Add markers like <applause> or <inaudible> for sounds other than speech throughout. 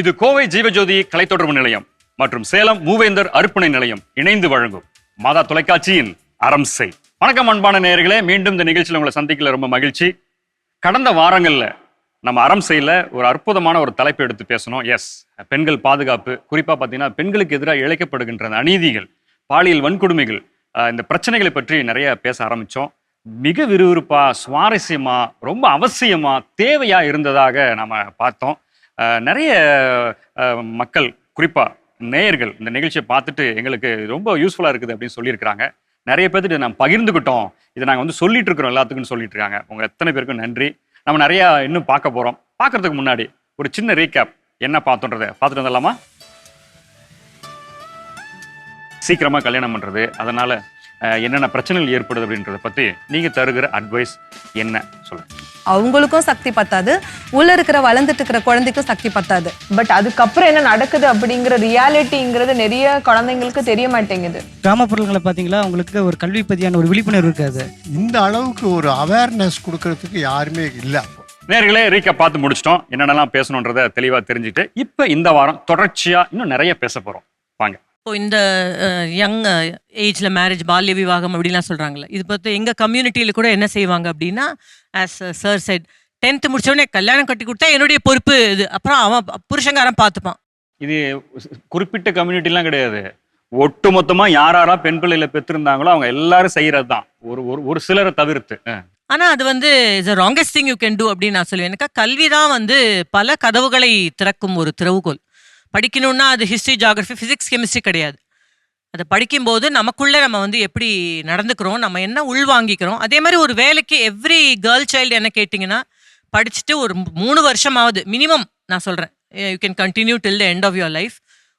இது கோவை ஜீவஜோதி கலைத்தொடர்பு நிலையம் மற்றும் சேலம் மூவேந்தர் அர்ப்பணை நிலையம் இணைந்து வழங்கும் மாதா தொலைக்காட்சியின் அறம் செய். வணக்கம் அன்பான நேயர்களே. மீண்டும் இந்த நிகழ்ச்சியில் உங்களை சந்திக்கல ரொம்ப மகிழ்ச்சி. கடந்த வாரங்களில் நம்ம அறம் செய்யல ஒரு அற்புதமான ஒரு தலைப்பு எடுத்து பேசணும். எஸ் பெண்கள் பாதுகாப்பு. குறிப்பாக பார்த்தீங்கன்னா பெண்களுக்கு எதிராக இழைக்கப்படுகின்ற அந்த அநீதிகள் பாலியல் வன்கொடுமைகள் இந்த பிரச்சனைகளை பற்றி நிறைய பேச ஆரம்பித்தோம் மிக விறுவிறுப்பாக சுவாரஸ்யமாக ரொம்ப அவசியமாக தேவையாக இருந்ததாக நம்ம பார்த்தோம். நிறைய மக்கள் குறிப்பாக நேயர்கள் இந்த நிகழ்ச்சியை பார்த்துட்டு எங்களுக்கு ரொம்ப யூஸ்ஃபுல்லாக இருக்குது அப்படின்னு சொல்லியிருக்கிறாங்க. நிறைய பேர்த்துட்டு நான் பகிர்ந்துக்கிட்டோம். இதை நாங்கள் வந்து சொல்லிட்டு இருக்கிறோம் எல்லாத்துக்கும் சொல்லிட்டு இருக்காங்க உங்கள் எத்தனை பேருக்கும் நன்றி. நம்ம நிறையா இன்னும் பார்க்க போகிறோம் பார்க்கறதுக்கு முன்னாடி ஒரு சின்ன ரீகேப் என்ன பார்த்தோன்றதை பார்த்துட்டு வந்துடலாமா? சீக்கிரமாக கல்யாணம் பண்ணுறது அதனால் என்னென்ன பிரச்சனைகள் ஏற்படுது அப்படின்றத பத்தி நீங்க தருகிற அட்வைஸ் என்ன? சொல்லுங்க. அவங்களுக்கும் சக்தி பத்தாது. உள்ள இருக்கிற வளர்ந்துட்டு இருக்கிற குழந்தைக்கும் சக்தி பத்தாது. பட் அதுக்கப்புறம் என்ன நடக்குது அப்படிங்கிற ரியாலிட்டிங்கிறது நிறைய குழந்தைங்களுக்கு தெரிய மாட்டேங்குது. கிராமப்புறங்களை பார்த்தீங்களா அவங்களுக்கு ஒரு கல்வி பற்றியான ஒரு விழிப்புணர்வு இருக்காது. இந்த அளவுக்கு ஒரு அவேர்னஸ் கொடுக்கறதுக்கு யாருமே இல்லை அப்போ. நேர்களே ரீகேப் பார்த்து முடிச்சிட்டோம். என்னென்னலாம் பேசணுன்றத தெளிவா தெரிஞ்சுட்டு இப்போ இந்த வாரம் தொடர்ச்சியா இன்னும் நிறைய பேச போறோம். வாங்க. இப்போ இந்த யங் ஏஜ்ல மேரேஜ் பால்ய விவாகம் அப்படிலாம் சொல்றாங்கல்ல. இது பார்த்து எங்க கம்யூனிட்டியில கூட என்ன செய்வாங்க அப்படின்னா ஆஸ் சார் சைட் டென்த் முடிச்ச உடனே கல்யாணம் கட்டி கொடுத்தா என்னுடைய பொறுப்பு இது. அப்புறம் அவன் புருஷங்காரன் பார்த்துப்பான். இது குறிப்பிட்ட கம்யூனிட்டிலாம் கிடையாது. ஒட்டு மொத்தமா யார் யாரா பெண் பிள்ளைகளை பெற்றிருந்தாங்களோ அவங்க எல்லாரும் செய்யறது தான் ஒரு ஒரு ஒரு சிலரை தவிர்த்து. அஹ். ஆனா அது வந்து is wrongest thing you can do அப்படின்னு நான் சொல்லுவேன். எனக்கு கல்வி தான் வந்து பல கதவுகளை திறக்கும் ஒரு திறவுகோல். படிக்கணும்னா அது ஹிஸ்ட்ரி ஜாகிரபி ஃபிசிக்ஸ் கெமிஸ்ட்ரி கிடையாது. அதை படிக்கும்போது நமக்குள்ளே நம்ம வந்து எப்படி நடந்துக்கிறோம் நம்ம என்ன உள்வாங்கிக்கிறோம் அதே மாதிரி ஒரு வேலைக்கு எவ்ரி கேர்ள் சைல்டு என்ன கேட்டிங்கன்னா படிச்சுட்டு ஒரு மூணு வருஷமாவது மினிமம் நான் சொல்கிறேன் you can continue till the end of your life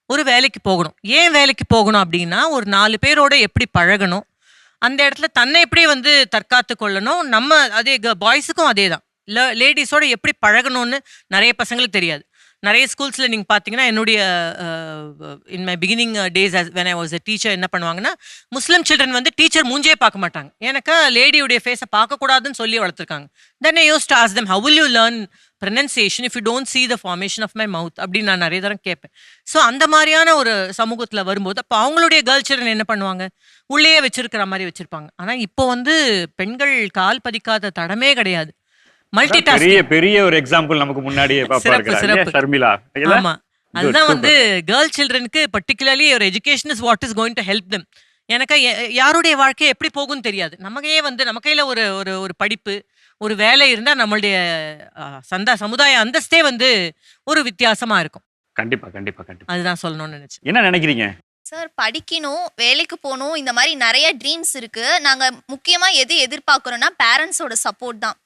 ஒரு வேலைக்கு போகணும். ஏன் வேலைக்கு போகணும் அப்படின்னா ஒரு நாலு பேரோட எப்படி பழகணும் அந்த இடத்துல தன்னை எப்படி வந்து தற்காத்து கொள்ளணும் நம்ம அதே பாய்ஸுக்கும் அதே தான் லேடிஸோட எப்படி பழகணும்னு நிறைய பசங்களுக்கு தெரியாது. நிறைய ஸ்கூல்ஸில் நீங்கள் பார்த்தீங்கன்னா என்னுடைய in my beginning days when I was a teacher என்ன பண்ணுவாங்கன்னா முஸ்லீம் சில்ட்ரன் வந்து டீச்சர் மூஞ்சே பார்க்க மாட்டாங்க. எனக்கு லேடியுடைய ஃபேஸை பார்க்கக்கூடாதுன்னு சொல்லி வளர்த்துருக்காங்க. Then I used to ask them how will you learn pronunciation if you don't see the formation of my mouth அப்படின்னு நான் நிறைய தரம் கேட்பேன். ஸோ அந்த மாதிரியான ஒரு சமூகத்தில் வரும்போது அப்போ அவங்களுடைய கேர்ள் சில்ட்ரன் என்ன பண்ணுவாங்க? உள்ளேயே வச்சிருக்கிற மாதிரி வச்சுருப்பாங்க. ஆனால் இப்போ வந்து பெண்கள் கால் பதிக்காத தடமே கிடையாது. மல்டி பெரிய பெரிய ஒரு எக்ஸாம்பிள் நமக்கு முன்னாடியே பாப்பா? ஆமா. அதுதான். வந்து கேர்ள் சில்ட்ரனுக்கு பர்டிகுலர்லி ஒரு education is what is going to help them. எனக்கு யாருடைய வாழ்க்கை எப்படி போகும்னு தெரியாது. நமக்கே வந்து நம்ம கையில ஒரு ஒரு ஒரு படிப்பு ஒரு வேலை இருந்தா நம்மளுடைய சந்தா சமுதாய அந்தஸ்தே வந்து ஒரு வித்தியாசமா இருக்கும். கண்டிப்பா கண்டிப்பா கண்டிப்பா. அதுதான் சொல்லணும்னு நினைச்சேன். என்ன நினைக்கிறீங்க? சார் படிக்கணும் வேலைக்கு போகணும் இந்த மாதிரி நிறைய ட்ரீம்ஸ் இருக்கு. நாங்க முக்கியமா எது எதிர்பார்க்குறோம்னா பேரண்ட்ஸோட சப்போர்ட் தான்.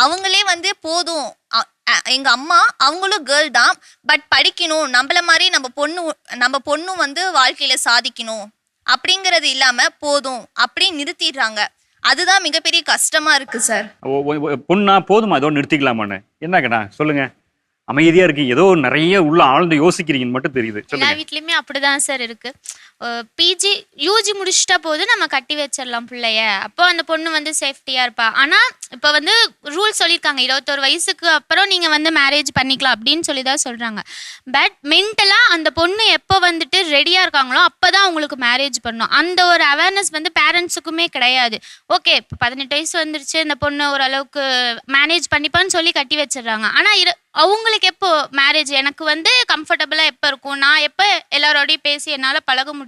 அவங்களே வந்து போதும். அ- அ- எங்க அம்மா அவங்களும் கேர்ள் தான். பட் படிக்கணும். நம்மள மாதிரி நம்ம பொண்ணு நம்ம பொண்ணும் வந்து வாழ்க்கையில சாதிக்கணும். அப்படிங்கிறது இல்லாம போதும். அப்படின்னு நிறுத்திடுறாங்க. அதுதான் மிகப்பெரிய கஷ்டமா இருக்கு சார் பொண்ணா போதுமா? இதோட நிறுத்திக்கலாமான்னு. என்னங்கண்ணா? சொல்லுங்க. அமைதியா இருக்கீங்க. ஏதோ நிறைய உள்ள ஆழ்ந்து யோசிக்கிறீங்கன்னு மட்டும் தெரியுது. எல்லா வீட்லயுமே அப்படிதான் சார் இருக்கு. பிஜி யூஜி முடிச்சிட்டா போது நம்ம கட்டி வச்சிடலாம் பிள்ளைய. அப்போ அந்த பொண்ணு வந்து சேஃப்டியா இருப்பா. ஆனா இப்போ வந்து ரூல் சொல்லியிருக்காங்க இருபத்தோரு வயசுக்கு அப்புறம் நீங்க வந்து மேரேஜ் பண்ணிக்கலாம் அப்படின்னு சொல்லி தான் சொல்றாங்க பட் மென்டலா அந்த பொண்ணு எப்போ வந்துட்டு ரெடியா இருக்காங்களோ அப்பதான் அவங்களுக்கு மேரேஜ் பண்ணணும் அந்த ஒரு அவேர்னஸ் வந்து பேரண்ட்ஸுக்குமே கிடையாது. ஓகே இப்போ பதினெட்டு வயசு வந்துருச்சு. இந்த பொண்ணு ஓரளவுக்கு மேனேஜ் பண்ணிப்பான்னு சொல்லி கட்டி வச்சிடுறாங்க. ஆனா இரு அவங்களுக்கு எப்போ மேரேஜ் எனக்கு வந்து கம்ஃபர்டபுளாக எப்போ இருக்கும்? நான் எப்போ எல்லாரோடையும் பேசி என்னால் பழக முடியும்?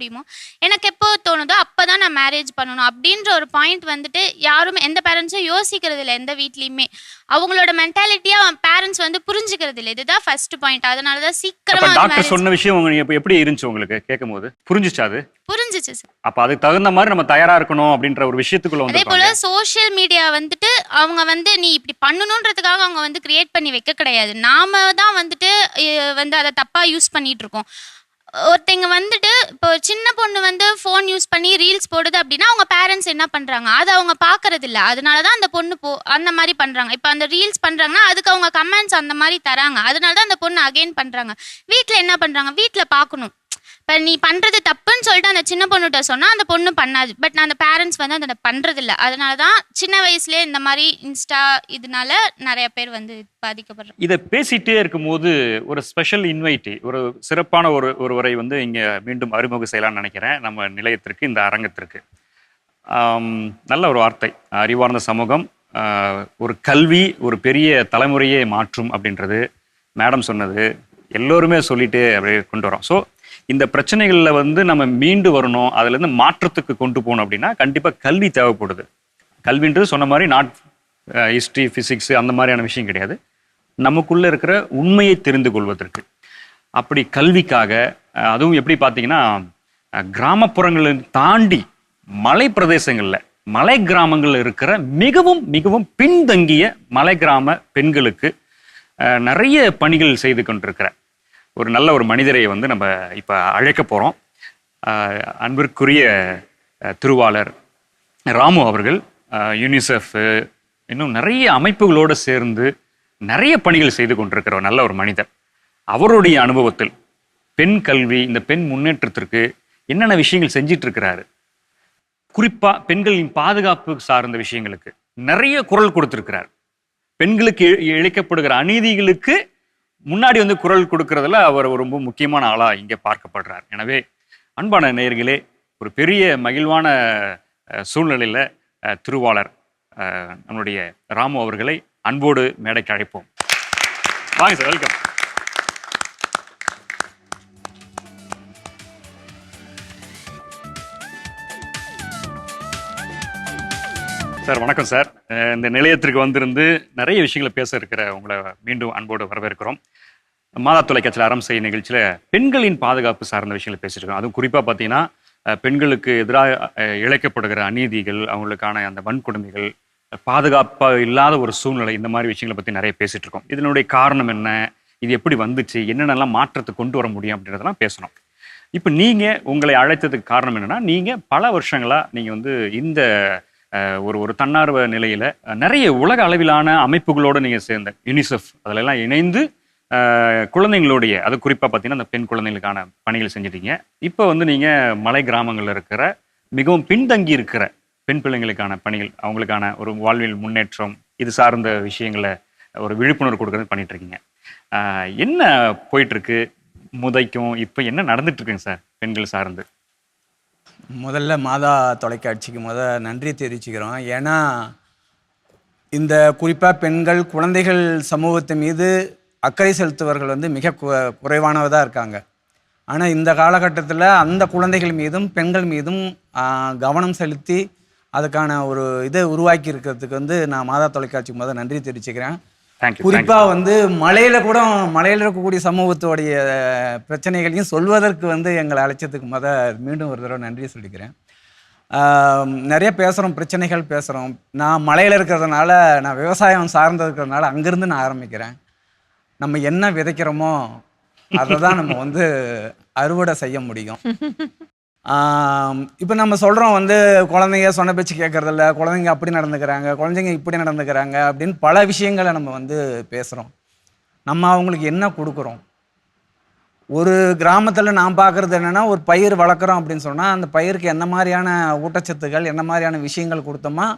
எனக்கு எப்போ தோணுதோ அப்போ தான் நான் மேரேஜ் பண்ணணும். அப்படின்ற ஒரு பாயிண்ட் வந்துட்டு யாருமே எந்த பேரண்ட்ஸும் யோசிக்கிறது இல்லை எந்த வீட்லேயுமே. அவங்களோட மென்டாலிட்டியாக பேரண்ட்ஸ் வந்து புரிஞ்சுக்கிறது இல்லை. இதுதான் ஃபர்ஸ்ட் பாயிண்ட் அதனால தான் சீக்கிரமாக டாக்டர் சொன்ன விஷயம் உங்களுக்கு எப்ப- எப்படி இருந்துச்சு உங்களுக்கு கேட்கும் போது புரிஞ்சுச்சா அது? புரிஞ்சிச்சு சார் அப்ப அதுக்கு தகுந்த மாதிரி நம்ம தயாரா இருக்கணும் அப்படின்ற ஒரு விஷயத்துக்குள்ள அதே போல சோஷியல் மீடியா வந்துட்டு அவங்க வந்து நீ இப்படி பண்ணணுன்றதுக்காக அவங்க வந்து கிரியேட் பண்ணி வைக்க கிடையாது. நாம தான் வந்துட்டு வந்து அதை தப்பா யூஸ் பண்ணிட்டு இருக்கோம். ஒருத்தங்க வந்துட்டு இப்போ சின்ன பொண்ணு வந்து ஃபோன் யூஸ் பண்ணி ரீல்ஸ் போடுது அப்படின்னா அவங்க பேரண்ட்ஸ் என்ன பண்ணுறாங்க அது அவங்க பார்க்கறது இல்லை அதனால தான் அந்த பொண்ணு போ அந்த மாதிரி பண்ணுறாங்க இப்போ அந்த ரீல்ஸ் பண்ணுறாங்கன்னா அதுக்கு அவங்க கமெண்ட்ஸ் அந்த மாதிரி தராங்க. அதனால தான் அந்த பொண்ணு அகைன் பண்ணுறாங்க வீட்டில் என்ன பண்ணுறாங்க வீட்டில் பார்க்கணும். இப்போ நீ பண்ணுறது தப்புன்னு சொல்லிட்டு அந்த சின்ன பொண்ணுகிட்ட சொன்னால் அந்த பொண்ணு பண்ணாது. பட் நான் அந்த பேரண்ட்ஸ் வந்து அதை பண்ணுறதில்ல அதனால தான் சின்ன வயசுலேயே இந்த மாதிரி இன்ஸ்டா இதனால நிறைய பேர் வந்து பாதிக்கப்படுறாங்க. இதை பேசிகிட்டே இருக்கும்போது ஒரு ஸ்பெஷல் இன்வைட்டி ஒரு சிறப்பான ஒரு ஒருவரை வந்து இங்கே மீண்டும் அறிமுகம் செய்யலாம்னு நினைக்கிறேன். நம்ம நிலையத்திற்கு இந்த அரங்கத்திற்கு. நல்ல ஒரு வார்த்தை. அறிவார்ந்த சமூகம் ஒரு கல்வி ஒரு பெரிய தலைமுறையே மாற்றும் அப்படின்றது மேடம் சொன்னது. எல்லோருமே சொல்லிட்டு அப்படியே கொண்டு வரோம். ஸோ இந்த பிரச்சனைகளில் வந்து நம்ம மீண்டு வரணும் அதுலேருந்து மாற்றத்துக்கு கொண்டு போகணும் அப்படின்னா கண்டிப்பாக கல்வி தேவைப்படுது. கல்வின்றது சொன்ன மாதிரி நாட் ஹிஸ்ட்ரி ஃபிசிக்ஸ் அந்த மாதிரியான விஷயம் கிடையாது. நமக்குள்ளே இருக்கிற உண்மையை தெரிந்து கொள்வதற்கு. அப்படி கல்விக்காக அதுவும் எப்படி பார்த்தீங்கன்னா கிராமப்புறங்களை தாண்டி மலை பிரதேசங்களில் மலை கிராமங்களில் இருக்கிற மிகவும் மிகவும் பின்தங்கிய மலை கிராம பெண்களுக்கு நிறைய பணிகள் செய்து கொண்டிருக்கிற ஒரு நல்ல ஒரு மனிதரை வந்து நம்ம இப்போ அழைக்க போகிறோம் அன்பிற்குரிய திருவாளர் ராமு அவர்கள் யூனிசெஃப் இன்னும் நிறைய அமைப்புகளோடு சேர்ந்து நிறைய பணிகள் செய்து கொண்டிருக்கிற நல்ல ஒரு மனிதர். அவருடைய அனுபவத்தில் பெண் கல்வி இந்த பெண் முன்னேற்றத்திற்கு என்னென்ன விஷயங்கள் செஞ்சிட்டு இருக்கிறாரு? பெண்களின் பாதுகாப்பு சார்ந்த விஷயங்களுக்கு நிறைய குரல் கொடுத்துருக்கிறார். பெண்களுக்கு இழைக்கப்படுகிற அநீதிகளுக்கு முன்னாடி வந்து குரல் கொடுக்கறதுல அவர் ஒரு ரொம்ப முக்கியமான ஆளா இங்கே பார்க்கப்படுறார். எனவே அன்பான நேயர்களே ஒரு பெரிய மகிழ்வான சூழ்நிலையில் சூழ்நிலையில திருவாளர் நம்மளுடைய நம்முடைய ராமு அவர்களை அன்போடு மேடைக்கு அழைப்போம். வாங்க சார் வெல்கம். சார் வணக்கம் சார். இந்த நிலையத்திற்கு வந்திருந்து நிறைய விஷயங்களை பேச இருக்கிற உங்களை மீண்டும் அன்போடு வரவேற்கிறோம். மாதா தொலைக்காட்சியில் அறம் செய்ய நிகழ்ச்சியில் பெண்களின் பாதுகாப்பு சார்ந்த விஷயங்களை பேசிட்டு இருக்கோம். அதுவும் குறிப்பாக பார்த்தீங்கன்னா பெண்களுக்கு எதிராக இழைக்கப்படுகிற அநீதிகள் அவங்களுக்கான அந்த வன்கொடுமைகள் பாதுகாப்பாக இல்லாத ஒரு சூழ்நிலை இந்த மாதிரி விஷயங்களை பற்றி நிறைய பேசிட்டு இருக்கோம். இதனுடைய காரணம் என்ன? இது எப்படி வந்துச்சு? என்னென்னலாம் மாற்றத்தை கொண்டு வர முடியும் அப்படின்றதெல்லாம் பேசணும். இப்போ நீங்கள் உங்களை அழைத்ததுக்கு காரணம் என்னென்னா நீங்கள் பல வருஷங்களாக நீங்கள் வந்து இந்த ஒரு ஒரு தன்னார்வ நிலையில் நிறைய உலக அளவிலான அமைப்புகளோடு நீங்கள் சேர்ந்த யுனிசெஃப் அதிலெல்லாம் இணைந்து குழந்தைங்களுடைய அது குறிப்பாக பார்த்தீங்கன்னா அந்த பெண் குழந்தைகளுக்கான பணிகள் செஞ்சிட்டீங்க. இப்போ வந்து நீங்கள் மலை கிராமங்களில் இருக்கிற மிகவும் பின்தங்கி இருக்கிற பெண் பிள்ளைங்களுக்கான பணிகள் அவங்களுக்கான ஒரு வாழ்வில் முன்னேற்றம் இது சார்ந்த விஷயங்களை ஒரு விழிப்புணர்வு கொடுக்கறது பண்ணிட்டு இருக்கீங்க என்ன போயிட்டுருக்கு? முதைக்கும் இப்போ என்ன நடந்துட்டு இருக்குங்க சார் பெண்கள் சார்ந்து? முதல்ல மாதா தொலைக்காட்சிக்கு முத நன்றி தெரிவிச்சுக்கிறோம். ஏன்னா இந்த குறிப்பாக பெண்கள் குழந்தைகள் சமூகத்து மீது அக்கறை செலுத்துவர்கள் வந்து மிக கு- குறைவானவதாக இருக்காங்க. ஆனால் இந்த காலகட்டத்தில் அந்த குழந்தைகள் மீதும் பெண்கள் மீதும் கவனம் செலுத்தி அதுக்கான ஒரு இதை உருவாக்கி இருக்கிறதுக்கு வந்து நான் மாதா தொலைக்காட்சிக்கு முத நன்றி தெரிவிச்சுக்கிறேன். குறிப்பா வந்து மலையில கூட மலையில இருக்கக்கூடிய சமூகத்தோடைய பிரச்சனைகளையும் சொல்வதற்கு வந்து எங்களை அழைச்சதுக்கு முத மீண்டும் ஒரு தடவை நன்றி சொல்லிக்கிறேன். நிறைய பேசுகிறோம் பிரச்சனைகள் பேசுகிறோம் நான் மலையில் இருக்கிறதுனால நான் விவசாயம் சார்ந்து இருக்கிறதுனால அங்கேருந்து நான் ஆரம்பிக்கிறேன். நம்ம என்ன விதைக்கிறோமோ அதை தான் நம்ம வந்து அறுவடை செய்ய முடியும். <laughs> இப்போ நம்ம சொல்கிறோம் வந்து குழந்தைங்க சொன்ன பேச்சு கேட்கறதில்ல குழந்தைங்க அப்படி நடந்துக்கிறாங்க குழந்தைங்க இப்படி நடந்துக்கிறாங்க அப்படின்னு பல விஷயங்களை நம்ம வந்து பேசுகிறோம் நம்ம அவங்களுக்கு என்ன கொடுக்குறோம்? ஒரு கிராமத்தில் நான் பார்க்குறது என்னென்னா ஒரு பயிர் வளர்க்குறோம் அப்படின்னு சொன்னால் அந்த பயிருக்கு என்ன மாதிரியான ஊட்டச்சத்துக்கள் என்ன மாதிரியான விஷயங்கள் கொடுத்தோமா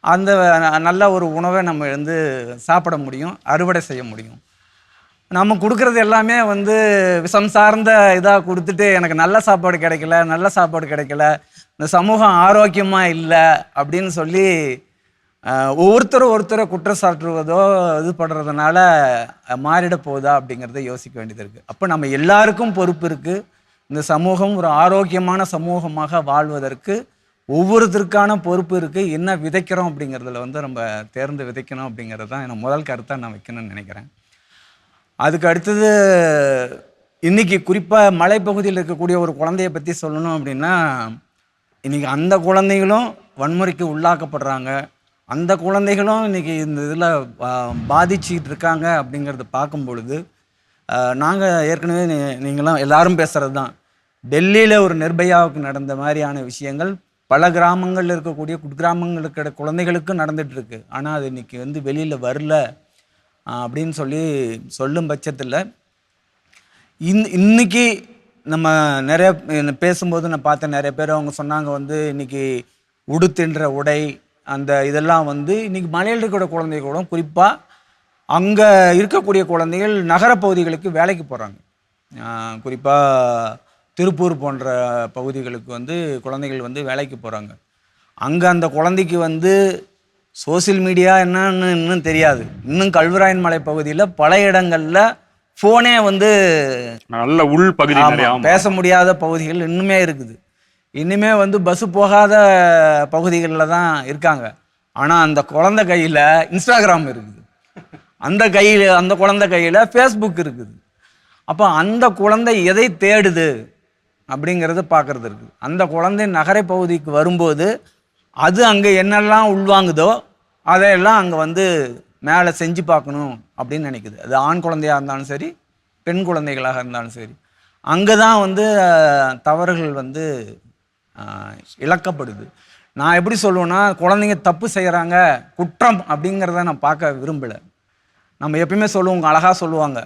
அந்த நல்ல ஒரு உணவை நம்ம வந்து சாப்பிட முடியும் அறுவடை செய்ய முடியும். நம்ம கொடுக்குறது எல்லாமே வந்து விஷம் சார்ந்த இதாக கொடுத்துட்டு எனக்கு நல்ல சாப்பாடு கிடைக்கல நல்ல சாப்பாடு கிடைக்கல இந்த சமூகம் ஆரோக்கியமாக இல்லை அப்படின்னு சொல்லி ஒவ்வொருத்தரும் ஒருத்தரை குற்றம் சாட்டுவதோ இது பண்ணுறதுனால மாறிட போகுதா அப்படிங்கிறத யோசிக்க வேண்டியது இருக்குது அப்போ நம்ம எல்லாருக்கும் பொறுப்பு இருக்குது இந்த சமூகம் ஒரு ஆரோக்கியமான சமூகமாக வாழ்வதற்கு ஒவ்வொருத்தருக்கான பொறுப்பு இருக்குது என்ன விதைக்கிறோம் அப்படிங்கிறதுல வந்து நம்ம தேர்ந்து விதைக்கணும் அப்படிங்கிறது தான் நான் முதல் கருத்தாக நான் வைக்கணும்னு நினைக்கிறேன். அதுக்கு அடுத்தது இன்னைக்கு குறிப்பாக மலைப்பகுதியில் இருக்கக்கூடிய ஒரு குழந்தைய பற்றி சொல்லணும் அப்படின்னா இன்றைக்கி அந்த குழந்தைகளும் வன்முறைக்கு உள்ளாக்கப்படுறாங்க. அந்த குழந்தைகளும் இன்றைக்கி இந்த இதில் பாதிச்சுக்கிட்டு இருக்காங்க அப்படிங்கிறத பார்க்கும் பொழுது நாங்கள் ஏற்கனவே நீ- நீங்களாம் எல்லாரும் பேசுகிறது தான் டெல்லியில் ஒரு நிர்பயாவுக்கு நடந்த மாதிரியான விஷயங்கள் பல கிராமங்களில் இருக்கக்கூடிய குக்கிராமங்களுக்கு இருக்கிற குழந்தைகளுக்கும் நடந்துகிட்ருக்கு ஆனால் அது இன்னைக்கு வந்து வெளியில் வரல. அப்படின்னு சொல்லி சொல்லும் பட்சத்தில் இன் இன்னைக்கு நம்ம நிறைய பேசும்போது நான் பார்த்தேன் நிறைய பேர் அவங்க சொன்னாங்க வந்து இன்னைக்கு உடுத்தின்ற உடை அந்த இதெல்லாம் வந்து இன்னைக்கு மலையில் இருக்கிற குழந்தைகள் கூட குறிப்பாக அங்கே இருக்கக்கூடிய குழந்தைகள் நகரப்பகுதிகளுக்கு வேலைக்கு போகிறாங்க குறிப்பாக திருப்பூர் போன்ற பகுதிகளுக்கு வந்து குழந்தைகள் வந்து வேலைக்கு போகிறாங்க அங்கே அந்த குழந்தைக்கு வந்து சோஷியல் மீடியா என்னன்னு இன்னும் தெரியாது. இன்னும் கல்வராயன் மலை பகுதியில் பல இடங்களில் ஃபோனே வந்து நல்ல உள் பகுதி. பேச முடியாத பகுதிகள் இன்னுமே இருக்குது. இன்னுமே வந்து பஸ் போகாத பகுதிகளில் தான் இருக்காங்க. ஆனால் அந்த குழந்தை கையில் இன்ஸ்டாகிராம் இருக்குது. அந்த கையில் அந்த குழந்தை கையில் ஃபேஸ்புக் இருக்குது. அப்போ அந்த குழந்தை எதை தேடுது அப்படிங்கிறத பார்க்கறது இருக்குது அந்த குழந்தை நகரை பகுதிக்கு வரும்போது அது அங்கே என்னெல்லாம் உள்வாங்குதோ அதையெல்லாம் அங்கே வந்து மேலே செஞ்சு பார்க்கணும் அப்படின்னு நினைக்குது. அது ஆண் குழந்தையாக இருந்தாலும் சரி பெண் குழந்தைகளாக இருந்தாலும் சரி. அங்கே தான் வந்து தவறுகள் வந்து இழக்கப்படுது. நான் எப்படி சொல்லுவேன்னா குழந்தைங்க தப்பு செய்கிறாங்க குற்றம் அப்படிங்கிறத நான் பார்க்க விரும்பலை. நம்ம எப்பயுமே சொல்லுவோங்க அழகாக சொல்லுவாங்க.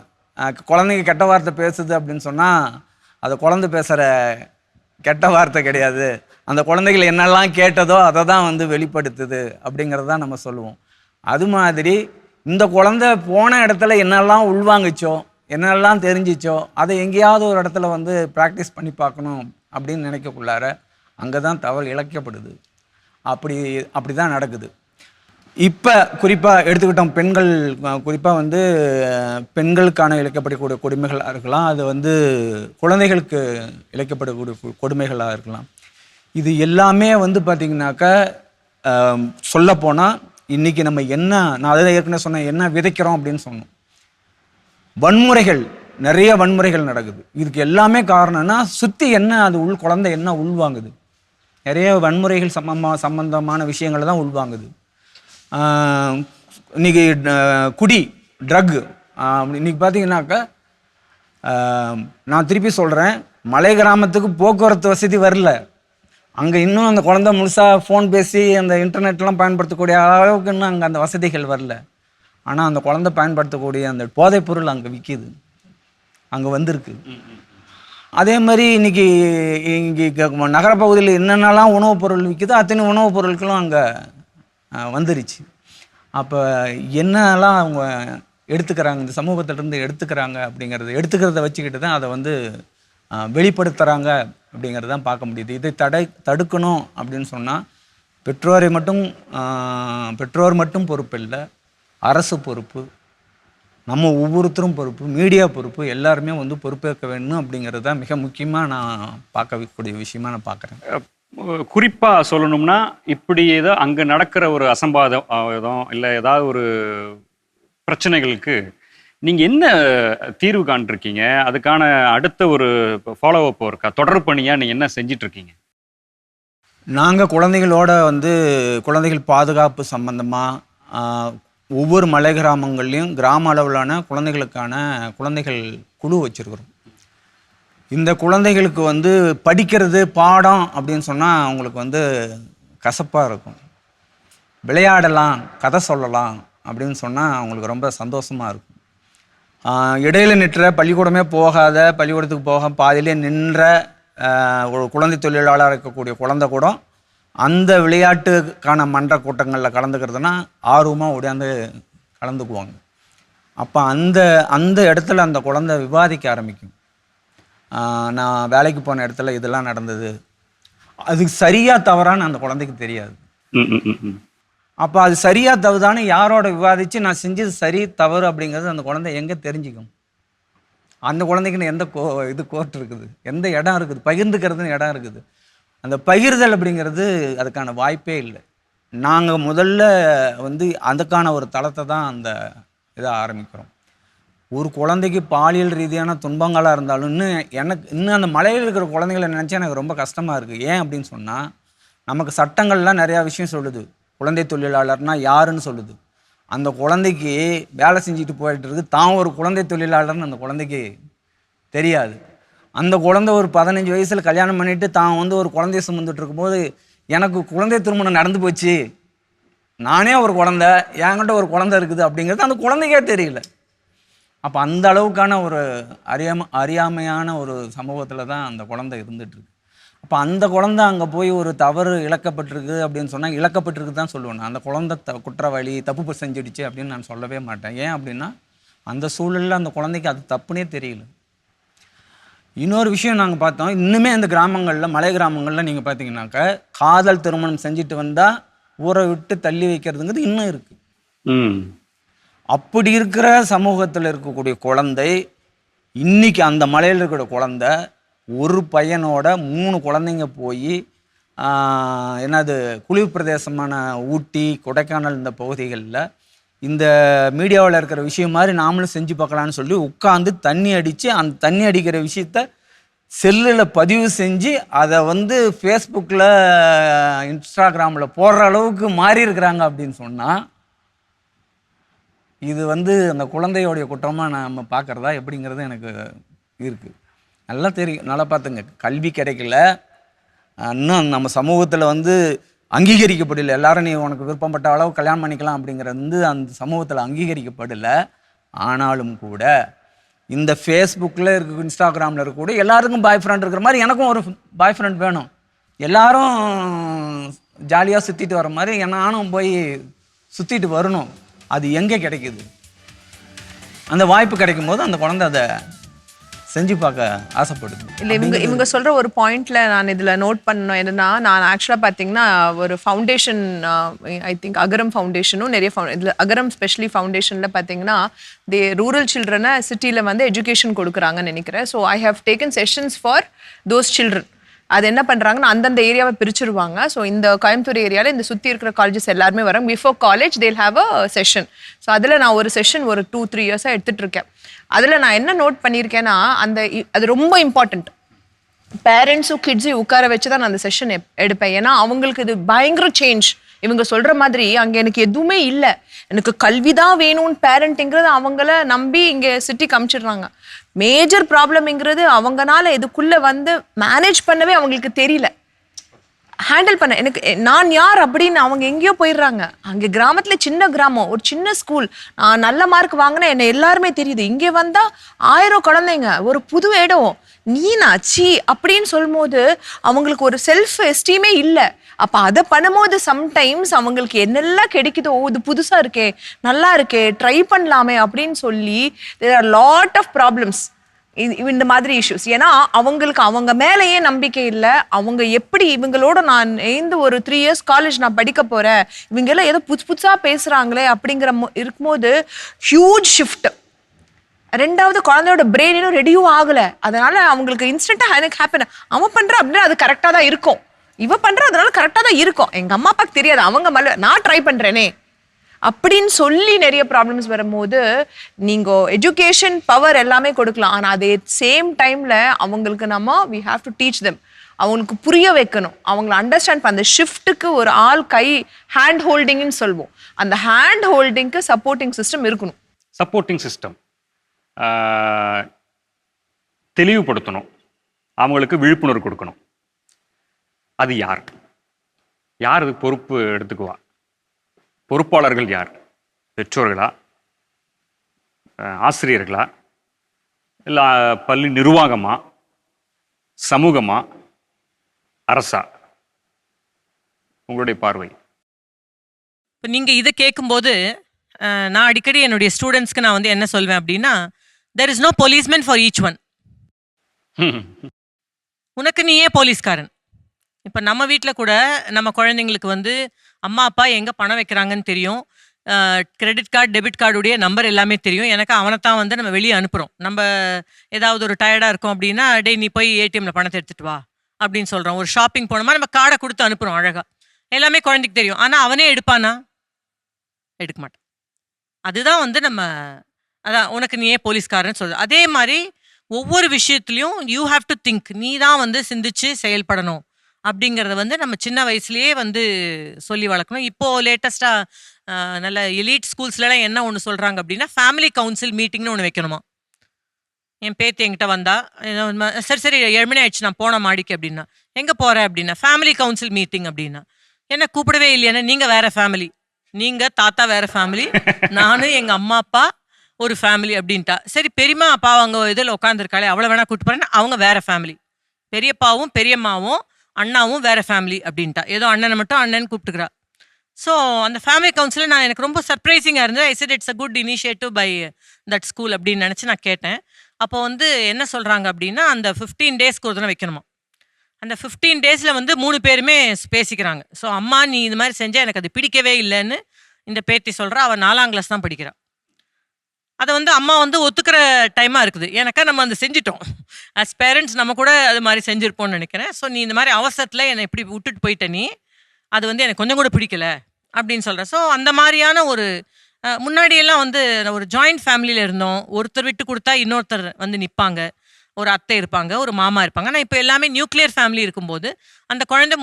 குழந்தைங்க கெட்ட வார்த்தை பேசுது அப்படின்னு சொன்னால் அது குழந்தை பேசுகிற கெட்ட வார்த்தை கிடையாது. அந்த குழந்தைகள் என்னெல்லாம் கேட்டதோ அதை தான் வந்து வெளிப்படுத்துது அப்படிங்கிறத தான் நம்ம சொல்லுவோம். அது மாதிரி இந்த குழந்தை போன இடத்துல என்னெல்லாம் உள்வாங்கிச்சோ என்னெல்லாம் தெரிஞ்சிச்சோ அதை எங்கேயாவது ஒரு இடத்துல வந்து ப்ராக்டிஸ் பண்ணி பார்க்கணும் அப்படின்னு நினைக்கக்குள்ளார அங்கே தான் தவறு இழக்கப்படுது. அப்படி அப்படி தான் நடக்குது. இப்போ குறிப்பாக எடுத்துக்கிட்டோம் பெண்கள் குறிப்பாக வந்து பெண்களுக்கான இழைக்கப்படக்கூடிய கொடுமைகளாக இருக்கலாம் அது வந்து குழந்தைகளுக்கு இழைக்கப்படக்கூடிய கொடுமைகளாக இருக்கலாம். இது எல்லாமே வந்து பார்த்திங்கனாக்கா சொல்லப்போனால் இன்றைக்கி நம்ம என்ன நான் அதை ஏற்கனவே சொன்னேன் என்ன விதைக்கிறோம் அப்படின்னு சொன்னோம். வன்முறைகள் நிறைய வன்முறைகள் நடக்குது. இதுக்கு எல்லாமே காரணம்னா சுற்றி என்ன அது உள் குழந்தை என்ன உள்வாங்குது நிறைய வன்முறைகள் சம்பந்தமா சம்பந்தமான விஷயங்களை தான் உள்வாங்குது இன்னைக்கு குடி ட்ரக்கு இன்னைக்கு பார்த்தீங்கன்னாக்கா நான் திருப்பி சொல்கிறேன் மலை கிராமத்துக்கு போக்குவரத்து வசதி வரல. அங்கே இன்னும் அந்த குழந்த முழுசாக ஃபோன் பேசி அந்த இன்டர்நெட்லாம் பயன்படுத்தக்கூடிய அளவுக்கு இன்னும் அங்கே அந்த வசதிகள் வரல. ஆனால் அந்த குழந்த பயன்படுத்தக்கூடிய அந்த போதைப் பொருள் அங்கே விற்கிது அங்கே வந்திருக்கு. அதே மாதிரி இன்னைக்கு இங்கே நகரப்பகுதியில் என்னென்னலாம் உணவுப் பொருள் விற்கிதோ அத்தனை உணவுப் பொருட்களும் அங்கே வந்துருச்சு. அப்போ என்னெல்லாம் அவங்க எடுத்துக்கிறாங்க இந்த சமூகத்திலிருந்து எடுத்துக்கிறாங்க அப்படிங்கிறத எடுத்துக்கிறத வச்சுக்கிட்டு தான் அதை வந்து வெளிப்படுத்துகிறாங்க அப்படிங்கிறது தான் பார்க்க முடியுது. இதை தடை தடுக்கணும் அப்படின்னு சொன்னால் பெற்றோரை மட்டும் பெற்றோர் மட்டும் பொறுப்பு இல்லை அரசு பொறுப்பு நம்ம ஒவ்வொருத்தரும் பொறுப்பு மீடியா பொறுப்பு எல்லாருமே வந்து பொறுப்பேற்க வேணும் அப்படிங்கிறது தான் மிக முக்கியமாக நான் பார்க்கக்கூடிய விஷயமா நான் பார்க்குறேன். குறிப்பாக சொல்லணும்னா இப்படி ஏதோ அங்கே நடக்கிற ஒரு அசம்பாதம் இல்லை ஏதாவது ஒரு பிரச்சனைகளுக்கு நீங்க என்ன தீர்வு காண்டிருக்கீங்க அதுக்கான அடுத்த ஒரு ஃபாலோ அப் இருக்கா? தொடர் பணியா நீங்க என்ன செஞ்சிட்டு இருக்கீங்க நாங்கள் குழந்தைகளோட வந்து குழந்தைகள் பாதுகாப்பு சம்பந்தமாக ஒவ்வொரு மலை கிராமங்கள்லையும் கிராம அளவிலான குழந்தைகளுக்கான குழந்தைகள் குழு வச்சுருக்குறோம். இந்த குழந்தைகளுக்கு வந்து படிக்கிறது பாடம் அப்படின்னு சொன்னால் அவங்களுக்கு வந்து கசப்பாக இருக்கும். விளையாடலாம் கதை சொல்லலாம் அப்படின்னு சொன்னால் அவங்களுக்கு ரொம்ப சந்தோஷமாக இருக்கும். இடையில நிற்ற பள்ளிக்கூடமே போகாத பள்ளிக்கூடத்துக்கு போக பாதியிலே நின்ற ஒரு குழந்தை தொழிலாளராக இருக்கக்கூடிய குழந்தை கூட அந்த விளையாட்டுக்கான மன்ற கூட்டங்களில் கலந்துக்கிறதுனா ஆர்வமாக ஓடியாந்து கலந்துக்குவாங்க. அப்போ அந்த அந்த இடத்துல அந்த குழந்தை விவாதிக்க ஆரம்பிக்கும். நான் வேலைக்கு போன இடத்துல இதெல்லாம் நடந்தது. அதுக்கு சரியாக தவறான்னு அந்த குழந்தைக்கு தெரியாது. அப்போ அது சரியா தவறுதான்னு யாரோட விவாதித்து நான் செஞ்சது சரி தவறு அப்படிங்கிறது அந்த குழந்தை எங்கே தெரிஞ்சுக்கும்? அந்த குழந்தைக்குன்னு எந்த கோ இது கோர்ட் இருக்குது? எந்த இடம் இருக்குது? பகிர்ந்துக்கிறதுன்னு இடம் இருக்குது. அந்த பகிர்தல் அப்படிங்கிறது அதுக்கான வாய்ப்பே இல்லை. நாங்கள் முதல்ல வந்து அதுக்கான ஒரு தளத்தை தான் அந்த இதை ஆரம்பிக்கிறோம். ஒரு குழந்தைக்கு பாலியல் ரீதியான துன்பங்களாக இருந்தாலும் இன்னும் எனக்கு இன்னும் அந்த மலையில் இருக்கிற குழந்தைகளை நினச்சா எனக்கு ரொம்ப கஷ்டமாக இருக்குது ஏன் அப்படின்னு சொன்னால் நமக்கு சட்டங்கள்லாம் நிறையா விஷயம் சொல்லுது. குழந்தை தொழிலாளர்னா யாருன்னு சொல்லுது. அந்த குழந்தைக்கு வேலை செஞ்சுட்டு போயிட்டு இருக்கு தான் ஒரு குழந்தை தொழிலாளர்னு அந்த குழந்தைக்கு தெரியாது. அந்த குழந்தை ஒரு பதினஞ்சு வயசில் கல்யாணம் பண்ணிவிட்டு தான் வந்து ஒரு குழந்தைய சுமந்துட்டு இருக்கும்போது எனக்கு குழந்தை திருமணம் நடந்து போச்சு. நானே ஒரு குழந்தை என்கிட்ட ஒரு குழந்தை இருக்குது அப்படிங்கிறது அந்த குழந்தைக்கே தெரியல. அப்போ அந்த அளவுக்கான ஒரு அறியாம அறியாமையான ஒரு சமூகத்தில் தான் அந்த குழந்தை இருந்துட்டுருக்கு. அப்போ அந்த குழந்தை அங்கே போய் ஒரு தவறு இழக்கப்பட்டிருக்கு அப்படின்னு சொன்னால் இழக்கப்பட்டிருக்கு தான் சொல்லுவேன். அந்த குழந்தை த குற்றவாளி தப்பு செஞ்சிடுச்சு அப்படின்னு நான் சொல்லவே மாட்டேன். ஏன் அப்படின்னா அந்த சூழலில் அந்த குழந்தைக்கு அது தப்புனே தெரியல. இன்னொரு விஷயம் நாங்கள் பார்த்தோம். இன்னுமே அந்த கிராமங்களில் மலை கிராமங்களில் நீங்கள் பார்த்தீங்கன்னாக்க காதல் திருமணம் செஞ்சுட்டு வந்தால் ஊரை விட்டு தள்ளி வைக்கிறதுங்கிறது இன்னும் இருக்குது அப்படி இருக்கிற சமூகத்தில் இருக்கக்கூடிய குழந்தை இன்னைக்கு அந்த மலையில் இருக்கிற குழந்தை ஒரு பையனோட மூணு குழந்தைங்க போய் என்னது குளிர் பிரதேசமான ஊட்டி கொடைக்கானல் இந்த பகுதிகளில் இந்த மீடியாவில் இருக்கிற விஷயம் மாதிரி நாமளும் செஞ்சு பார்க்கலான்னு சொல்லி உட்காந்து தண்ணி அடித்து அந்த தண்ணி அடிக்கிற விஷயத்த செல்லில் பதிவு செஞ்சு அதை வந்து ஃபேஸ்புக்கில் இன்ஸ்டாகிராமில் போடுற அளவுக்கு மாறி இருக்கிறாங்க அப்படின்னு சொன்னால் இது வந்து அந்த குழந்தையோடைய குற்றமாக நம்ம பார்க்குறதா எப்படிங்கிறது எனக்கு இருக்குது நல்லா தெரியும். நல்லா பார்த்துங்க. கல்வி கிடைக்கல. இன்னும் நம்ம சமூகத்தில் வந்து அங்கீகரிக்கப்படல. எல்லாரும் நீ உனக்கு விருப்பப்பட்ட அளவு கல்யாணம் பண்ணிக்கலாம் அப்படிங்கிறது வந்து அந்த சமூகத்தில் அங்கீகரிக்கப்படலை. ஆனாலும் கூட இந்த ஃபேஸ்புக்கில் இருக்க இன்ஸ்டாகிராமில் இருக்கக்கூடிய எல்லாருக்கும் பாய் ஃப்ரெண்ட் இருக்கிற மாதிரி எனக்கும் ஒரு பாய் ஃப்ரெண்ட் வேணும். எல்லாரும் ஜாலியாக சுற்றிட்டு வர மாதிரி நானும் போய் சுற்றிட்டு வரணும். அது எங்கே கிடைக்குது? அந்த வாய்ப்பு கிடைக்கும் போது அந்த குழந்தை அதை செஞ்சு பார்க்க ஆசைப்படுது. இல்ல இவங்க இவங்க சொல்ற ஒரு பாயிண்ட்ல நான் இதுல நோட் பண்ணணும். என்னன்னா நான் ஆக்சுவலா பாத்தீங்கன்னா ஒரு ஃபவுண்டேஷன் ஐ திங்க் அகரம் ஃபவுண்டேஷனும் நிறைய found- இதுல அகரம் ஸ்பெஷலி ஃபவுண்டேஷன்ல பாத்தீங்கன்னா தே ரூரல் சில்ட்ரனை சிட்டில வந்து எஜுகேஷன் கொடுக்குறாங்கன்னு நினைக்கிறேன். So I have taken sessions for those children அது என்ன பண்றாங்கன்னா அந்தந்த ஏரியாவை பிரிச்சிருவாங்க. ஸோ இந்த கோயம்புத்தூர் ஏரியாவில் இந்த சுற்றி இருக்கிற காலேஜஸ் எல்லாருமே வராங்க before college they have a session so அதில் நான் ஒரு செஷன் ஒரு டூ த்ரீ இயர்ஸாக எடுத்துட்டு இருக்கேன். அதில் நான் என்ன நோட் பண்ணியிருக்கேன்னா அந்த இ- அது ரொம்ப இம்பார்ட்டண்ட் பேரண்ட்ஸும் கிட்ஸையும் உட்கார வச்சு தான் நான் அந்த செஷன் எடுப்பேன். ஏன்னா அவங்களுக்கு இது பயங்கர சேஞ்ச் இவங்க சொல்ற மாதிரி அங்க எனக்கு எதுவுமே இல்லை. எனக்கு கல்வி தான் வேணும்னு பேரண்ட்ங்கிறது அவங்கள நம்பி இங்க சிட்டி காமிச்சிடுறாங்க மேஜர் ப்ராப்ளம்ங்கிறது அவங்கனால இதுக்குள்ள வந்து மேனேஜ் பண்ணவே அவங்களுக்கு தெரியல. ஹேண்டில் பண்ண எனக்கு நான் யார் அப்படின்னு அவங்க எங்கேயோ போயிடுறாங்க. அங்கே கிராமத்தில் சின்ன கிராமம் ஒரு சின்ன ஸ்கூல் நான் நல்ல மார்க் வாங்கினா என்னை எல்லாருமே தெரியுது. இங்கே வந்தால் ஆயிரம் குழந்தைங்க ஒரு புது இடம். நீனா சி அப்படின்னு சொல்லும்போது அவங்களுக்கு ஒரு செல்ஃப் எஸ்டீமே இல்லை. அப்போ அதை பண்ணும்போது சம்டைம்ஸ் அவங்களுக்கு என்னெல்லாம் கிடைக்குதோ "ஓ, இது புதுசாக இருக்கே நல்லா இருக்கே ட்ரை பண்ணலாமே அப்படின்னு சொல்லி there are lot of problems இந்த மாதிரி இஷ்யூஸ் ஏன்னா அவங்களுக்கு அவங்க மேலேயே நம்பிக்கை இல்லை. அவங்க எப்படி இவங்களோட நான் இந்த ஒரு த்ரீ இயர்ஸ் காலேஜ் நான் படிக்க போகிறேன் இவங்க எல்லாம் ஏதோ புதுசு புதுசாக பேசுகிறாங்களே அப்படிங்கிற மோ- இருக்கும்போது ஹியூஜ் ஷிஃப்ட் ரெண்டாவது குழந்தையோட பிரெயின் இன்னும் ரெடியும் ஆகலை. அதனால அவங்களுக்கு இன்ஸ்டண்ட்டாக எனக்கு ஹாப்பன் அவன் பண்ணுற அப்படின்னா அது கரெக்டாக தான் இருக்கும். இவ பண்ணுற அதனால கரெக்டாக தான் இருக்கும். எங்கள் அம்மா அப்பாவுக்கு தெரியாது. அவங்க மல நான் ட்ரை பண்ணுறேனே அப்படின்னு சொல்லி நிறைய ப்ராப்ளம்ஸ் வரும்போது நீங்கள் எஜுகேஷன் பவர் எல்லாமே கொடுக்கலாம். ஆனால் அதே சேம் டைமில் அவங்களுக்கு நம்ம we have to teach them அவங்களுக்கு புரிய வைக்கணும். அவங்கள அண்டர்ஸ்டாண்ட் பண்ண அந்த ஷிஃப்ட்டுக்கு ஒரு ஆள் கை ஹேண்ட் ஹோல்டிங்னு சொல்வோம் அந்த ஹேண்ட் ஹோல்டிங்க்கு சப்போர்ட்டிங் சிஸ்டம் இருக்கணும். சப்போர்ட்டிங் சிஸ்டம் தெளிவுபடுத்தணும். அவங்களுக்கு விழிப்புணர்வு கொடுக்கணும். அது யார்? யார் இது பொறுப்பு எடுத்துக்குவா? பொறுப்பாளர்கள் யார்? பெற்றோர்களா? ஆசிரியர்களா? இல்லை பள்ளி நிர்வாகமா? சமூகமா? அரசா? உங்களுடைய பார்வை. இப்போ நீங்கள் இதை கேட்கும்போது நான் அடிக்கடி என்னுடைய ஸ்டூடெண்ட்ஸ்க்கு நான் வந்து என்ன சொல்வேன் அப்படின்னா there is no policeman for each one உனக்கு நீயே போலீஸ்காரன். இப்போ நம்ம வீட்டில் கூட நம்ம குழந்தைங்களுக்கு வந்து அம்மா அப்பா எங்கே பணம் வைக்கிறாங்கன்னு தெரியும். கிரெடிட் கார்டு டெபிட் கார்டுடைய நம்பர் எல்லாமே தெரியும். எனக்கு அவனை தான் வந்து நம்ம வெளியே அனுப்புகிறோம் நம்ம ஏதாவது ஒரு டயர்டாக இருக்கோம் அப்படின்னா டே நீ போய் ஏடிஎம்ல பணத்தை எடுத்துட்டு வா அப்படின்னு சொல்கிறோம் ஒரு ஷாப்பிங் போனோமா நம்ம கார்டை கொடுத்து அனுப்புகிறோம் அழகாக எல்லாமே குழந்தைக்கு தெரியும். ஆனால் அவனே எடுப்பானா? எடுக்க மாட்டான். அதுதான் வந்து நம்ம அதான் உனக்கு நீயே போலீஸ்காரன்னு சொல்ற. அதே மாதிரி ஒவ்வொரு விஷயத்துலையும் யூ ஹாவ் டு திங்க் நீ தான் வந்து சிந்திச்சு செயல்படணும். அப்படிங்கிறத வந்து நம்ம சின்ன வயசுலயே வந்து சொல்லி வளர்க்கணும். இப்போ லேட்டஸ்ட்டாக நல்ல எலீட் ஸ்கூல்ஸ்லலாம் என்ன ஒன்று சொல்கிறாங்க அப்படின்னா ஃபேமிலி கவுன்சில் மீட்டிங்னு ஒன்று வைக்கணுமா? என் பேத்தி என்கிட்ட வந்தா சரி சரி ஏழு மணி ஆயிடுச்சு நான் போன மாடிக்கு அப்படின்னா. எங்கே போகிறேன் அப்படின்னா ஃபேமிலி கவுன்சில் மீட்டிங் அப்படின்னா. என்ன கூப்பிடவே இல்லையானே நீங்கள் வேற ஃபேமிலி நீங்கள் தாத்தா வேற ஃபேமிலி நானும் எங்கள் அம்மா அப்பா ஒரு ஃபேமிலி அப்படின்ட்டா. சரி பெரியம்மா அப்பா அவங்க இதில் உட்காந்துருக்காளே அவ்வளோ வேணா கூப்பிட்டு போறேன்னு அவங்க வேற ஃபேமிலி பெரியப்பாவும் பெரியம்மாவும் அண்ணாவும் வேற ஃபேமிலி அப்படின்ட்டா. ஏதோ அண்ணனை மட்டும் அண்ணன் கூப்பிட்டுக்கிறா. ஸோ அந்த ஃபேமிலி கவுன்சிலில் நான் எனக்கு ரொம்ப சர்ப்ரைசிங்காக இருந்தது. I said it's a good initiative by that school அப்படின்னு நினச்சி நான் கேட்டேன். அப்போ வந்து என்ன சொல்கிறாங்க அப்படின்னா அந்த ஃபிஃப்டீன் டேஸ்க்கு ஒரு தடவை வைக்கணுமா? அந்த ஃபிஃப்டீன் டேஸில் வந்து மூணு பேருமே பேசிக்கிறாங்க. ஸோ அம்மா நீ இது மாதிரி செஞ்சால் எனக்கு அது பிடிக்கவே இல்லைன்னு இந்த பேத்தி சொல்கிறா அவள் நாலாம் கிளாஸ் தான் படிக்கிறான் அதை வந்து அம்மா வந்து ஒத்துக்கிற டைமாக இருக்குது. எனக்கா நம்ம அந்த செஞ்சிட்டோம். அஸ் பேரண்ட்ஸ் நம்ம கூட அது மாதிரி செஞ்சுருப்போம்னு நினைக்கிறேன். ஸோ நீ இந்த மாதிரி அவசரத்தில் என்னை இப்படி விட்டுட்டு போயிட்ட நீ அது வந்து எனக்கு கொஞ்சம் கூட பிடிக்கல அப்படின்னு சொல்கிறேன் ஸோ அந்த மாதிரியான ஒரு முன்னாடியெல்லாம் வந்து ஒரு ஜாயிண்ட் ஃபேமிலியில் இருந்தோம். ஒருத்தர் விட்டு கொடுத்தா இன்னொருத்தர் வந்து நிற்பாங்க ஒரு அத்தை இருப்பாங்க ஒரு மாமா இருப்பாங்க. ஆனால் இப்போ எல்லாமே நியூக்ளியர் ஃபேமிலி இருக்கும்போது அந்த குழந்தை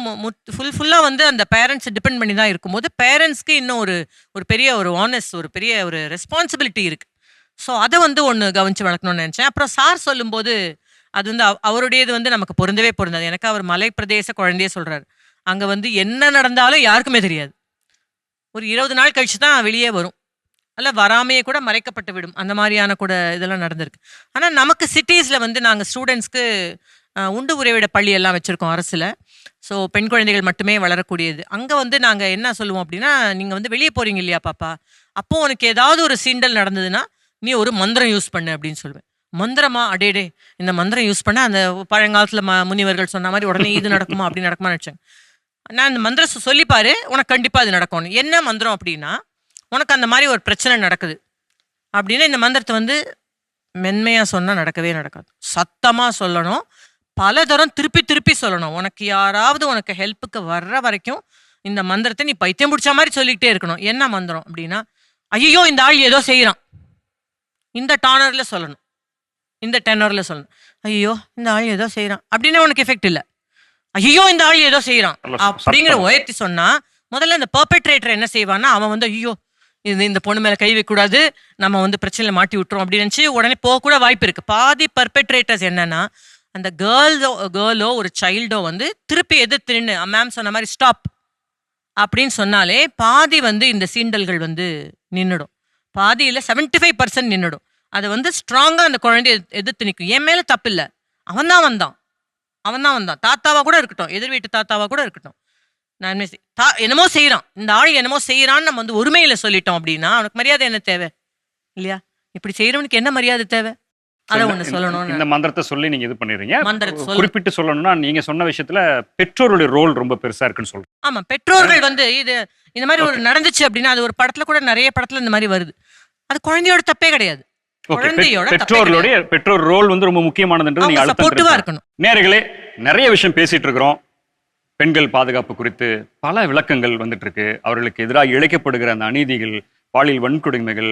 ஃபுல் ஃபுல்லாக வந்து அந்த பேரண்ட்ஸை டிபெண்ட் பண்ணி தான் இருக்கும்போது பேரண்ட்ஸ்க்கு இன்னும் ஒரு ஒரு பெரிய ஒரு ஆனஸ் ஒரு பெரிய ஒரு ரெஸ்பான்சிபிலிட்டி இருக்குது ஸோ அதை வந்து ஒன்று கவனித்து வளர்க்கணும்னு நினச்சேன். அப்புறம் சார் சொல்லும்போது அது வந்து அவருடையது வந்து நமக்கு பொருந்தவே பொருந்தாது. எனக்கு அவர் மலை பிரதேச குழந்தையே சொல்கிறாரு அங்கே வந்து என்ன நடந்தாலும் யாருக்குமே தெரியாது. ஒரு இருபது நாள் கழிச்சு தான் வெளியே வரும். அல்ல வராமையே கூட மறைக்கப்பட்டு விடும். அந்த மாதிரியான கூட இதெல்லாம் நடந்திருக்கு. ஆனால் நமக்கு சிட்டிஸில் வந்து நாங்கள் ஸ்டூடெண்ட்ஸ்க்கு உண்டு உறைவிட பள்ளி எல்லாம் வச்சுருக்கோம் அரசில். ஸோ பெண் குழந்தைகள் மட்டுமே வளரக்கூடியது. அங்கே வந்து நாங்கள் என்ன சொல்லுவோம் அப்படின்னா நீங்கள் வந்து வெளியே போகிறீங்க இல்லையா பாப்பா? அப்போது உனக்கு ஏதாவது ஒரு சீண்டல் நடந்ததுன்னா நீ ஒரு மந்திரம் யூஸ் பண்ணு அப்படின்னு சொல்லுவேன் மந்திரமா அடேடே இந்த மந்திரம் யூஸ் பண்ண அந்த பழங்காலத்தில் ம முனிவர்கள் சொன்ன மாதிரி உடனே இது நடக்குமா அப்படி நடக்குமா நினச்சேன். நான் இந்த மந்திரம் சொல்லிப்பாரு உனக்கு கண்டிப்பாக அது நடக்கும் என்ன மந்திரம் அப்படின்னா உனக்கு அந்த மாதிரி ஒரு பிரச்சனை நடக்குது. அப்படின்னா இந்த மந்திரத்தை வந்து மென்மையாக சொன்னால் நடக்கவே நடக்காது. சத்தமாக சொல்லணும். பல தரம் திருப்பி திருப்பி சொல்லணும். உனக்கு யாராவது உனக்கு ஹெல்ப்புக்கு வர்ற வரைக்கும் இந்த மந்திரத்தை நீ பைத்தியம் பிடிச்ச மாதிரி சொல்லிக்கிட்டே இருக்கணும். என்ன மந்திரம் அப்படின்னா ஐயோ இந்த ஆள் ஏதோ செய்கிறான் இந்த டானரில் சொல்லணும். இந்த டென்னரில் சொல்லணும். ஐயோ இந்த ஆள் ஏதோ செய்கிறான் அப்படின்னா உனக்கு எஃபெக்ட் இல்லை. ஐயோ இந்த ஆள் ஏதோ செய்கிறான். அப்படிங்கிற உயர்த்தி சொன்னா முதல்ல இந்த பர்பெட்ரேட்டர் என்ன செய்வான்னா அவன் வந்து ஐயோ இது இந்த பொண்ணு மேல கை வைக்கக்கூடாது நம்ம வந்து பிரச்சனையில மாட்டி விட்டுரும் அப்படின்னு நினைச்சு உடனே போக கூட வாய்ப்பு இருக்கு. பாதி பர்பெட்ரேட்டர்ஸ் என்னன்னா அந்த கேர்ள்ஸோ கேர்ளோ ஒரு சைல்டோ வந்து திருப்பி எதிர்த்து நின்று மேம் சொன்ன மாதிரி ஸ்டாப் அப்படின்னு சொன்னாலே பாதி வந்து இந்த சீண்டல்கள் வந்து நின்றுடும் பாதியில் 75% ஃபைவ் பர்சன்ட் நின்றுடும் அதை வந்து ஸ்ட்ராங்காக அந்த குழந்தைய எதிர்த்து- நிற்கும் என் மேலே தப்பு இல்லை. அவன் தான் வந்தான். அவன் தான் வந்தான். தாத்தாவா கூட இருக்கட்டும். எதிர் வீட்டு தாத்தாவா கூட இருக்கட்டும். நான் தா என்னமோ செய்கிறான் இந்த ஆள் என்னமோ செய்கிறான்னு நம்ம வந்து உரிமையில சொல்லிட்டோம் அப்படின்னா அவனுக்கு மரியாதை என்ன தேவை? இல்லையா? இப்படி செய்கிறவனுக்கு என்ன மரியாதை தேவை? அதை ஒன்று இந்த- சொல்லணும்னு இந்த மந்திரத்தை சொல்லி நீங்க இது பண்ணிடுறீங்க. மந்திரத்தை. குறிப்பிட்டு சொல்லணும்னா நீங்க சொன்ன விஷயத்துல பெற்றோருடைய ரோல் ரொம்ப பெருசா இருக்குன்னு சொல்றேன் ஆமா. பெற்றோர்கள் வந்து இது இந்த மாதிரி ஒரு நடந்துச்சு அப்படின்னா அது ஒரு படத்துல கூட நிறைய படத்துல இந்த மாதிரி வருது. அது குழந்தையோட தப்பே கிடையாது. பெற்றோர்களுடைய பெற்றோர் ரோல் வந்து ரொம்ப முக்கியமானதுன்றது நீங்க அழுத்தம் இருக்கணும். நேர்களே நிறைய விஷயம் பேசிட்டு இருக்கிறோம். பெண்கள் பாதுகாப்பு குறித்து பல விளக்கங்கள் வந்துட்டு இருக்கு. அவர்களுக்கு எதிராக இழைக்கப்படுகிற அந்த அநீதிகள் பாலியல் வன்கொடுமைகள்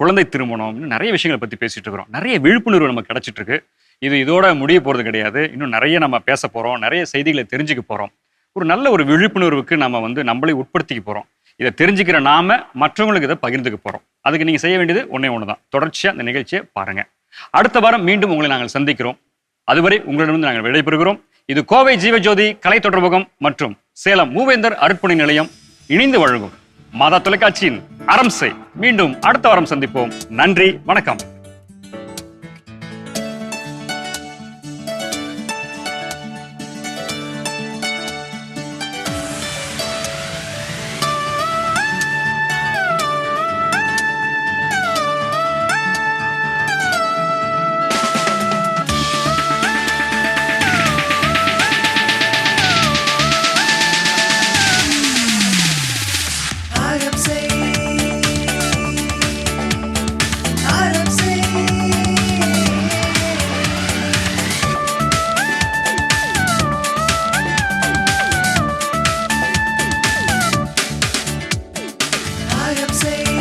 குழந்தை திருமணம் நிறைய விஷயங்களை பத்தி பேசிட்டு இருக்கிறோம். நிறைய விழிப்புணர்வு நமக்கு கிடைச்சிட்டு இருக்கு. இது இதோட முடிய போறது கிடையாது. இன்னும் நிறைய நம்ம பேச போறோம். நிறைய செய்திகளை தெரிஞ்சுக்க போறோம். ஒரு நல்ல ஒரு விழிப்புணர்வுக்கு நம்ம வந்து நம்மளே உட்படுத்திக்க போறோம். இதை தெரிஞ்சுக்கிற நாம மற்றவங்களுக்கு இதை பகிர்ந்துக்க போறோம். அதுக்கு நீங்க செய்ய வேண்டியது ஒன்னே ஒண்ணுதான் தொடர்ச்சியா இந்த நிகழ்ச்சியை பாருங்க. அடுத்த வாரம் மீண்டும் உங்களை நாங்கள் சந்திக்கிறோம். அதுவரை உங்களிடமிருந்து நாங்கள் விடைபெறுகிறோம். இது கோவை ஜீவஜோதி கலை தொடர்பகம் மற்றும் சேலம் மூவேந்தர் அருட்பணி நிலையம் இணைந்து வழங்கும் மாதா தொலைக்காட்சியின் அரம்சை செய் மீண்டும் அடுத்த வாரம் சந்திப்போம். நன்றி வணக்கம். Say